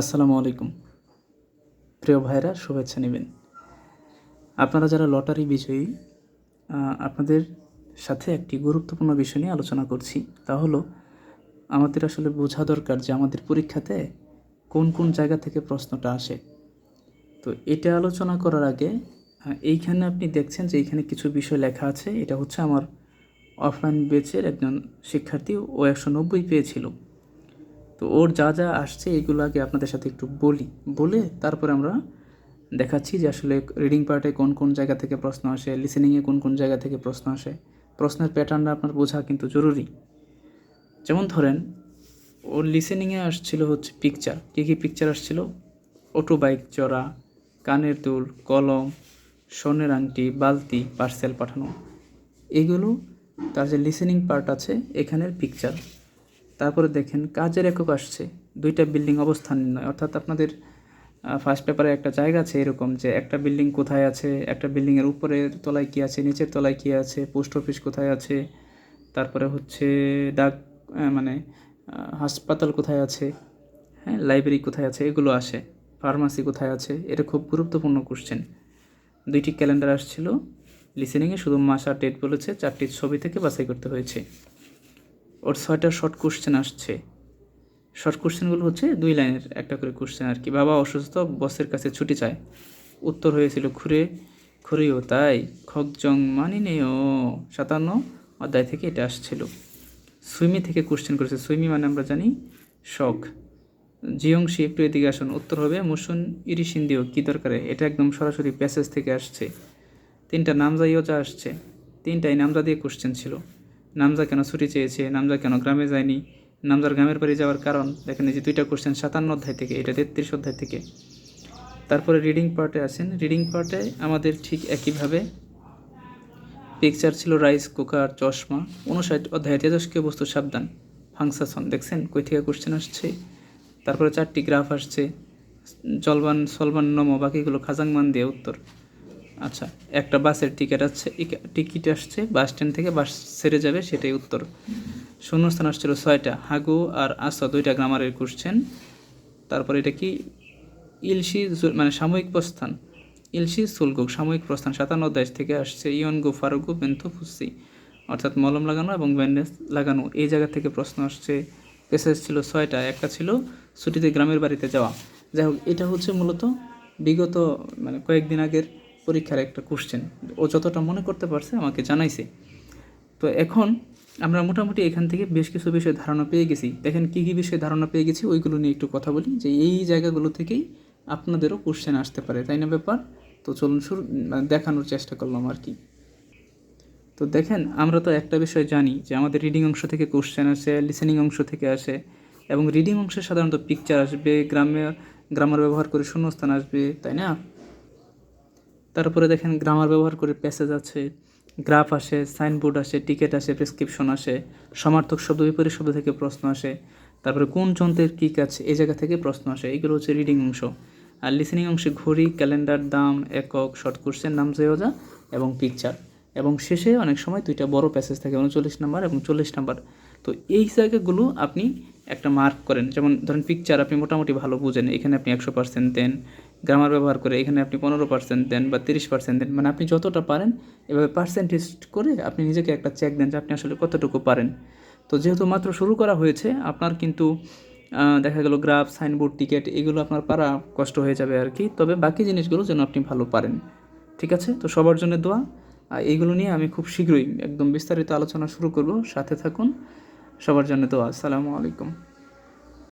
আসসালামু আলাইকুম। প্রিয় ভাইরা শুভেচ্ছা নেবেন। আপনারা যারা লটারি বিজয়ী আপনাদের সাথে একটি গুরুত্বপূর্ণ বিষয় নিয়ে আলোচনা করছি, তা হলো, আমাদের আসলে বোঝা দরকার যে আমাদের পরীক্ষাতে কোন কোন জায়গা থেকে প্রশ্নটা আসে। তো এটা আলোচনা করার আগে এইখানে আপনি দেখছেন যে এইখানে কিছু বিষয় লেখা আছে। এটা হচ্ছে আমার অফলাইন বেচের একজন শিক্ষার্থী, ও একশো নব্বই পেয়েছিল। তো ওর যা যা আসছে এগুলো আগে আপনাদের সাথে একটু বলি। বলে তারপরে আমরা দেখাচ্ছি যে আসলে রিডিং পার্টে কোন কোন জায়গা থেকে প্রশ্ন আসে লিসেনিংয়ে কোন কোন জায়গা থেকে প্রশ্ন আসে। প্রশ্নের প্যাটার্নটা আপনার বোঝা কিন্তু জরুরি। যেমন ধরেন, ওর লিসেনিংয়ে আসছিল হচ্ছে পিকচার কী কী পিকচার আসছিল? অটো বাইক চড়া, কানের দুল, কলম, স্বর্ণের আংটি, বালতি পার্সেল পাঠানো। এগুলো তার যে লিসেনিং পার্ট আছে, এখানের পিকচার তারপরে দেখেন কাজের একক আসছে। দুইটা বিল্ডিং অবস্থান নির্ণয়। অর্থাৎ আপনাদের ফার্স্ট পেপারে একটা জায়গা আছে এরকম যে একটা বিল্ডিং কোথায় আছে, একটা বিল্ডিংয়ের উপরের তলায় কী আছে, নিচের তলায় কী আছে পোস্ট অফিস কোথায় আছে, তারপরে হচ্ছে ডাক মানে হাসপাতাল কোথায় আছে হ্যাঁ লাইব্রেরি কোথায় আছে, এগুলো আসে। ফার্মাসি কোথায় আছে, এটা খুব গুরুত্বপূর্ণ কোশ্চেন দুইটি ক্যালেন্ডার আসছিল। লিসেনিংয়ে শুধু মাস ডেট বলেছে, চারটি ছবি থেকে বাছাই করতে হয়েছে। ওর ছয়টা শর্ট কোশ্চেন আসছে। শর্ট কোশ্চেনগুলো হচ্ছে দুই লাইনের একটা করে কোশ্চেন আর কি। বাবা অসুস্থ বসের কাছে ছুটি চায়। উত্তর হয়েছিল খুরে খুরেও তাই। খকজং মানি নেও। সাতান্ন অধ্যায় থেকে এটা আসছিল। সুইমি থেকে কোশ্চেন করেছে। সুইমি মানে আমরা জানি শখ। জিয়ংশি একটু এদিকে আসুন। উত্তর হবে, মুসুন ইরিসিন্দিও কী দরকারে? এটা একদম সরাসরি প্যাসেজ থেকে আসছে। তিনটা নামজা ইয়োজা আসছে। তিনটাই নামজা দিয়ে কোশ্চেন ছিল। নামজা কেন ছুটি চেয়েছে, নামজা কেন গ্রামে যায়নি? নামজার গ্রামের বাড়ি যাওয়ার কারণ দেখেন এই যে দুইটা কোশ্চেন সাতান্ন অধ্যায় থেকে, এটা তেত্রিশ অধ্যায় থেকে। তারপরে রিডিং পার্টে আছেন রিডিং পার্টে আমাদের ঠিক একইভাবে পিকচার ছিল রাইস কুকার চশমা, উনষাট অধ্যায় তেজস্কীয় বস্তু, সাবধান ফাংশাসন দেখছেন? কই থেকে কোশ্চেন আসছে? তারপরে চারটি গ্রাফ আসছে, জলবান, সলবান, নম, বাকিগুলো খাজাংমান দিয়ে উত্তর। আচ্ছা একটা বাসের টিকিট আসছে টিকিট আসছে বাস স্ট্যান্ড থেকে বাস ছেড়ে যাবে, সেটাই উত্তর। শূন্যস্থান আসছিল ছয়টা, হাগু আর আসা দুইটা গ্রামারের কোশ্চেন তারপর এটা কি? ইলশি মানে সাময়িক প্রস্থান। ইলশি সুলগুক, সাময়িক প্রস্থান, সাতান্ন দেশ থেকে আসছে ইয়নগু, ফারুগু, বেন্থু, ফুসি। অর্থাৎ মলম লাগানো এবং ব্যান্ডেজ লাগানো, এই জায়গা থেকে প্রশ্ন আসছে। পেসেজ ছিল ছয়টা, একটা ছিল ছুটিতে গ্রামের বাড়িতে যাওয়া। যাই হোক, এটা হচ্ছে মূলত বিগত মানে কয়েকদিন আগের পরীক্ষার একটা কোশ্চেন ও যতটা মনে করতে পারছে আমাকে জানাইছে। তো এখন আমরা মোটামুটি এখান থেকে বেশ কিছু বিষয়ে ধারণা পেয়ে গেছি। দেখেন কী কী বিষয়ে ধারণা পেয়ে গেছি, ওইগুলো নিয়ে একটু কথা বলি, যে এই জায়গাগুলো থেকেই আপনাদেরও কোশ্চেন আসতে পারে, তাই না ব্যাপার? তো চলুন শুরু মানে দেখানোর চেষ্টা করলাম আর কি। তো দেখেন, আমরা তো একটা বিষয় জানি যে আমাদের রিডিং অংশ থেকে কোশ্চেন আসে লিসেনিং অংশ থেকে আসে, এবং রিডিং অংশে সাধারণত পিকচার আসবে, গ্রামে গ্রামার ব্যবহার করে শূন্যস্থান আসবে, তাই না? তারপরে দেখেন গ্রামার ব্যবহার করে প্যাসেজ আছে গ্রাফ আসে সাইনবোর্ড আসে টিকিট আসে প্রেসক্রিপশন আসে, সমার্থক শব্দ, বিপরীত শব্দ থেকে প্রশ্ন আসে, তারপরে কোন যন্ত্রের কী কাজ এই জায়গা থেকে প্রশ্ন আসে এগুলো হচ্ছে রিডিং অংশ। আর লিসেনিং অংশে ঘড়ি ক্যালেন্ডার দাম, একক শর্ট কোর্সের নাম জেওজা এবং পিকচার এবং শেষে অনেক সময় দুইটা বড় প্যাসেজ থাকে, উনচল্লিশ নাম্বার এবং চল্লিশ নাম্বার তো এই জায়গাগুলো আপনি একটা মার্ক করেন। যেমন ধরেন পিকচার আপনি মোটামুটি ভালো বুঝেন, এখানে আপনি একশো পার্সেন্ট দেন গ্রামার ব্যবহার করে এখানে আপনি পনেরো পার্সেন্ট দেন বা তিরিশ পার্সেন্ট দেন মানে আপনি যতটা পারেন এভাবে পার্সেন্টেজ করে আপনি নিজেকে একটা চেক দেন যে আপনি আসলে কতটুকু পারেন। তো যেহেতু মাত্র শুরু করা হয়েছে, আপনার কিন্তু দেখা গেল গ্রাফ সাইনবোর্ড টিকিট এগুলো আপনার পারা কষ্ট হয়ে যাবে আর কি তবে বাকি জিনিসগুলো যেন আপনি ভালো পারেন। ঠিক আছে? তো সবার জন্য দোয়া। এইগুলো নিয়ে আমি খুব শীঘ্রই একদম বিস্তারিত আলোচনা শুরু করব। সাথে থাকুন। সবার জন্য দোয়া। আসসালামু আলাইকুম।